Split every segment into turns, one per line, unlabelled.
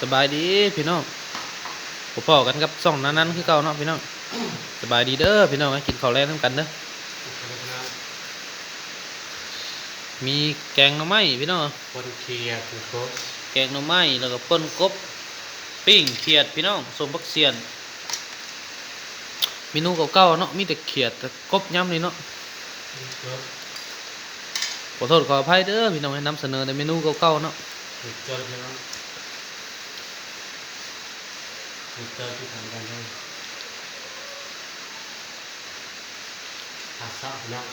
สบายดีพี่น้องผมพ่อกันกับซ่องนั้นนั้นคือเก่าเนาะพี่น้องสบายดีเด้อพี่น้องให้กินข้าวแรงน้ำกันเด้อมีแกงหน่อไม้พี่น้อง
คนเคลียร์คือโค
แกงหน่อไม้แล้วก็ป่นกบปิ้งเขียดพี่น้องสมบักเสียนเมนูเก่าๆเนาะมีแต่เขียดแต่กบย่ำนี่เนาะขอโทษขออภัยเด้อพี่น้องให้นำเสนอในเมนูเก่าๆเนาะ
คือเจอใช่ไหมคือเจอที่ทำกันได้หาซับเนาะ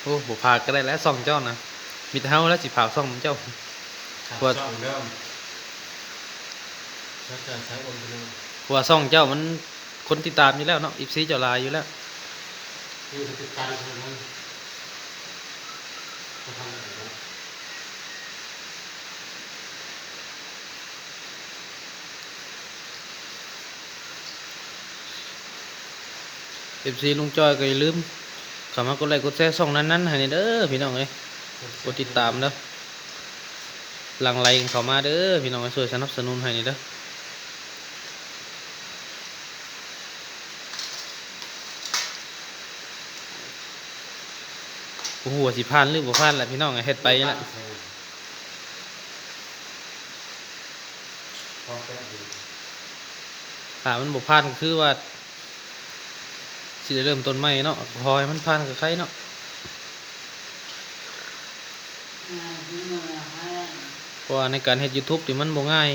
โอ้บ่พากก็ได้แล้วซ่องเจ้านะมีแต่เฮาแล้วสิพากซ่องเจ้า
หา
ว่า
ซับเริ่มแล้วจะใช้อมกันเนาะ
เพราะว่าซ่องเจ้ามันคนติดตามอยู่แล้วเนาะอีซีเจ้าหลายอยู่แล้ว
นี่คือติดตามใช่ไหมจะทำอะไรเนาะ
เอฟซีลุงจอยก็อย่าลืมเข้ามากดไลค์กดแชร์ช่องนั้นๆให้เด้อพี่น้องเอ้ยกดติดตามเด้อหลังไลค์เข้ามาเด้อพี่น้องเอ้ยช่วยสนับสนุนให้นี่เด้อโอ้โหว่าสิพลาดหรือบ่พลาดแหละพี่น้องเอ้ยเฮ็ดไปนั่แหละ
แป๊บเดียว
ถ้ามันบ่พลาดก็คือว่า สิได้เริ่มต้นใหม่เนาะพอให้มันพลาดกับใครเนาะเพราะว่าในการเฮ็ด YouTube นี่มันบ่ง่าย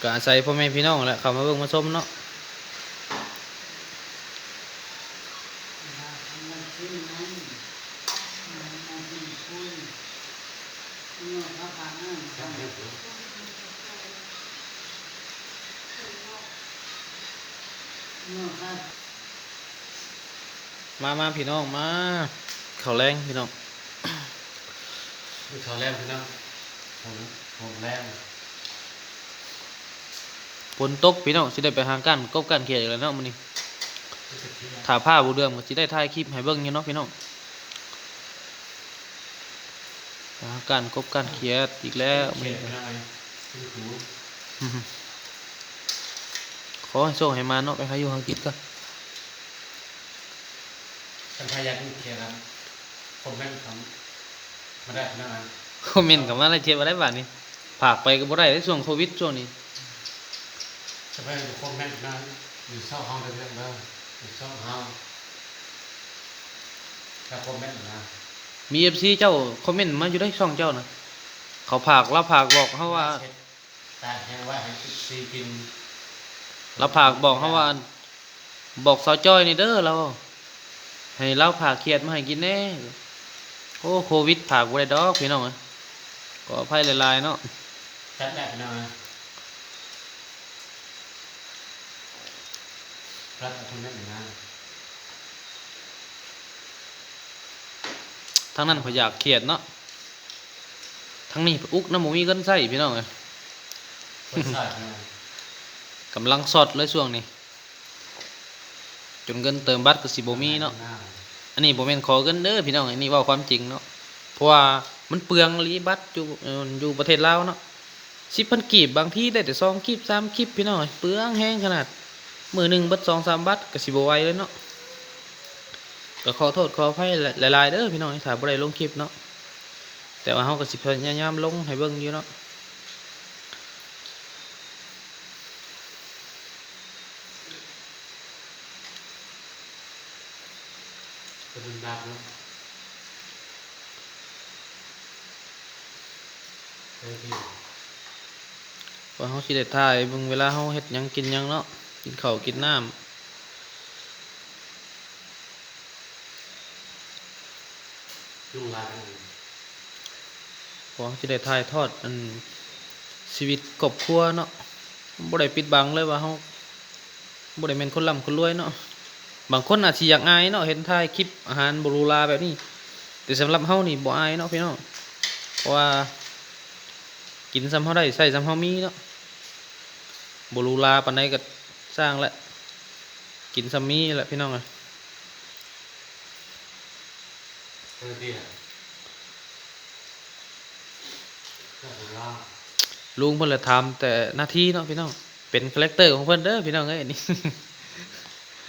ก็อาศัยพ่อแม่พี่น้องแหละเข้ามาเบิ่งมาชมเนาะ
แป๊บเดียว
มามาพี่น้องมาข้าวแรงพี่น้อง
คือเขาแรกพี่น้องผมผมแรก
ฝนตกพี่น้องสิได้ไปหากันกบกันเขียดอีกแล้วเนาะมื้อนี้
ที่จะที่
ถ้าผ้าบ่เรื่องก็สิได้ถ่ายคลิปให้เบิ่งอยู่เนาะพี่น้องหากันกบกันเขียดอีกแล้ว
เขียนเป็นอะไรคือหู
อื้อหือขอให้โชคให้มาเนาะไปหาอยู่หากินกัน
ท่านพยักเขียนครับผมแม่นทำมาได้พี่น้องนะ
คอมเมนต์เข้ามาแล้วเจ็บอะไรบาดนี้ผากไปก็บ่ได้ในช่วงโควิดช่วงนี้
จะไปอยู่คนแม่นนะอยู่เศร้าห้องเดิมๆเด้ออยู่เศร้าห้องถ้าคนแม่นนะ
มี FC เจ้าคอมเมนต์มาอยู่ได้ช่องเจ้านะเขาผากเราผากบอกเขาว่า
ตายแห้งว่าให้ซีกิน
เราผากบอกเขาว่า บอกสาวจ้อยนี่เด้อเรา ให้เราผากเครียดมาให้กินแน่โอ้โควิดผากบ่ได้ดอกพี่น้องเอ้ยก็อภัยหลายๆเนาะ
จัดแบบพี่น้องนะรักคนแม่นนะ
ทั้งนั้นเขาอยากเครียดเนาะทั้งนี้อุกน้ำหมูมีเงินใส่พี่น้องเอ้ย
คนใส่พี่น้อง
กำลังสดเลยช่วงนี้ จนเงินเติมบัตรก็สิบ่มีเนาะอันนี้ผมเป็นขอเงินเด้อพี่น้องอันนี้เว่าความจริงเนาะเพราะว่ามันเปลืองรีบัตรอยู่เอ่ออยู่ประเทศลาวเนาะสิบพันกีบบางที่ได้แต่สองกีบสามกีบพี่น้องเปลืองแห้งขนาดมือหนึ่งบัตรสองสามบัตรก็สิบไหวเลยเนาะก็ขอโทษขออภัยหลายๆเด้อพี่น้องถ้าบ่ได้ลงคลิปเนาะแต่ว่าเฮาก็สิพยายามลงให้เบิ่งอยู่เนาะ
เป็นดาบเนาะเฮ้ยพี่
ว่าเฮาสิได้ถ่ายเบิ่งเวลาเฮาเฮ็ดหยังกินหยังเนาะกินข้าวกินน้ำ
ลุงลาย
เพราะเฮาสิได้ถ่ายทอดอันชีวิตครอบครัวเนาะบ่ได้ปิดบังเลยว่าเฮาบ่ได้แม่นคนร่ำคนรวยเนาะ บางคนอาจสิอยากอายเนาะเห็นถ่ายคลิปอาหารบรูลาแบบนี้ แต่สำหรับเฮานี่บ่อายเนาะพี่น้องเพราะว่ากินซ้ำเฮาได้ใส่ซ้ำเฮามีเนาะบรูลาปานใดก็สร้างแหละกินซ้ำมีแหละพี่น้องเอ้ย
เฮ้ยพี่ก็ของเรา
ลุงเพิ่นละทำแต่หน้าที่เนาะพี่น้องเป็นคาแรคเตอร์ของเพิ่นเด้อพี่น้องเอ้ยนี่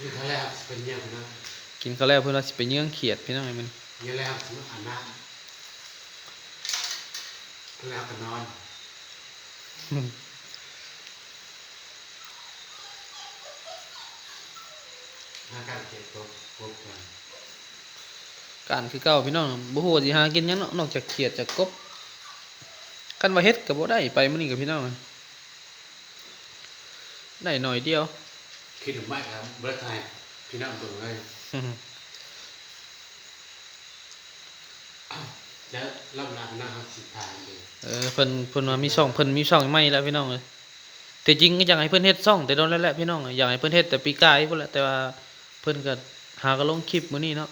ที่เขาแล้วเป็นเยี่ยมนะ
กินข้าวแล้วเพิ่นว่าสิไปเยื่องเขียดพี่น้องเอ้ยมัน
เยี่ยมแล้วสมมติอ่านน้ำแล้วก็นอนอาการเจ็บตัวปวดกัน
การคือเก่าพี่น้องบ่ฮู้ว่าสิหากินหยังเนาะนอกจากเขียดจากกบคันว่าเฮ็ดก็บ่ได้ไปมื้อนี้กับพี่น้องเอ้ยได้หน่อยเดียว
คิดถึงไม่ครับเบิร์ดไทยพี่น้องตัวเลยแล้วรอบหน้าพี่น้องเขาสิทานเลย
เออเพิ่นเพิ่นว่ามีช่องเพิ่นมีช่องใหม่แล้วพี่น้องเอ้ยแต่จริงก็อยากให้เพิ่นเฮ็ดช่องแต่โดนแล้วแหละพี่น้องเอ้ยอยากให้เพิ่นเฮ็ดแต่ปีกายพุ่นแหละแต่ว่าเพิ่นก็หาก็ลงคลิปมื้อนี้เนาะ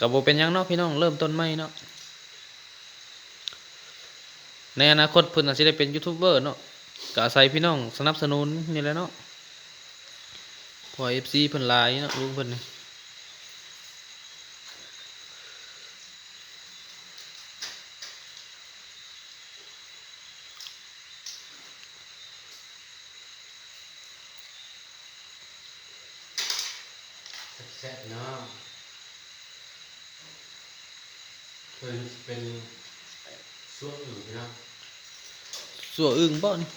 ก็บ่เป็นหยังเนาะพี่น้องเริ่มต้นใหม่เนาะในอนาคตเพิ่นอาจสิได้เป็นยูทูบเบอร์เนาะก็อาศัยพี่น้องสนับสนุนนี่แหละเนาะ เพอ FC เพิ่นหลายเนาะลุงเพิ่นนี่
แซ่บๆเนาะเพิ่นเป็นช่วงอื่นพี่น้อง
สัวอึ่งบ่นี่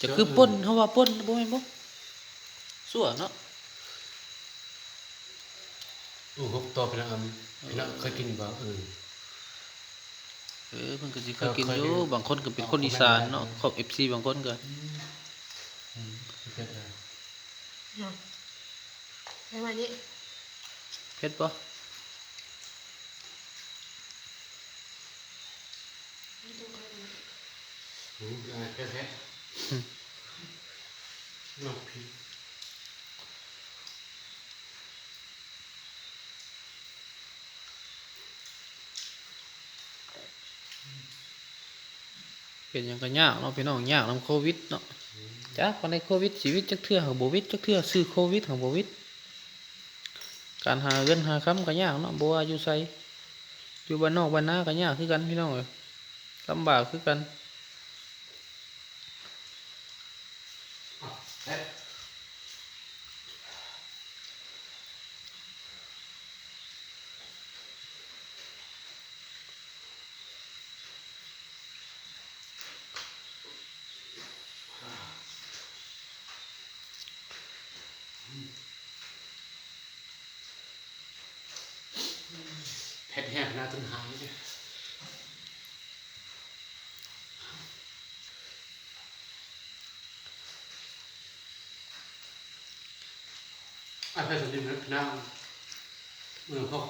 จะคือป่นเฮาว่าป่นบ่แม่นบ่ สัวเนาะ
อู้หกตัวพี่น้องเอาพี่น้องเคยกินบ่อื่น
เออเพิ่นก็สิเคยกิน
เคย
อ
กิน
ยู่บางคนก็เป็นคนอีสานเนาะครอบ FC บางคนก็
อืมเผ็ดเลย
Rồi. Em mà đi.
เผ็ดบ่
อืมอ่าเผ็ดเผ็ดน้องพี่
เป็นยังก็ยากเนาะพี่น้องยากนำโควิดเนาะจ้าคนในโควิดชีวิตจักเทื่อของบ่วิดจักเทื่อซื้อโควิดของบ่วิดการหาเงินหาค้ำก็ยากเนาะบ่ว่าอยู่ไซอยู่บ้านนอกบ้านนาก็ยากคือกันพี่น้องเลยลำบากคือกัน
อะเผ็ดเผ็ดแห้งนะจนหายเลยอะเผ็ดสุดที่มันพี่น้องมือพก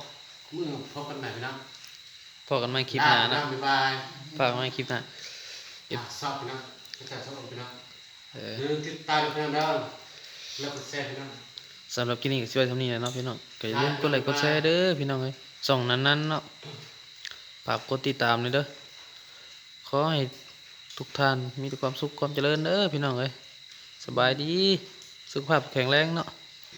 มือพกกันใหม่พี่น้อง
พอกันใหม่คลิปหน้านะ
บ๊ายบาย
ฝากไว้คลิปหน้า
อะชอบพี่น้องกระจายชอบพี่น้อง
เออ
หรือติดตามพี่น้องแล้วแล้วก็แชร์พี่น้อง
สำหรับคลิปนี้ก็สิไว้เท่านี้แหละเนาะพี่น้องก็อย่าลืมกดไลค์กดแชร์เด้อพี่น้องเอ้ย ส่องนั้นๆเนาะฝากกดติดตามเลยเด้อขอให้ทุกท่านมีแต่ความสุขความเจริญเด้อพี่น้องเอ้ยสบายดี สุขภาพแข็งแรงเนาะ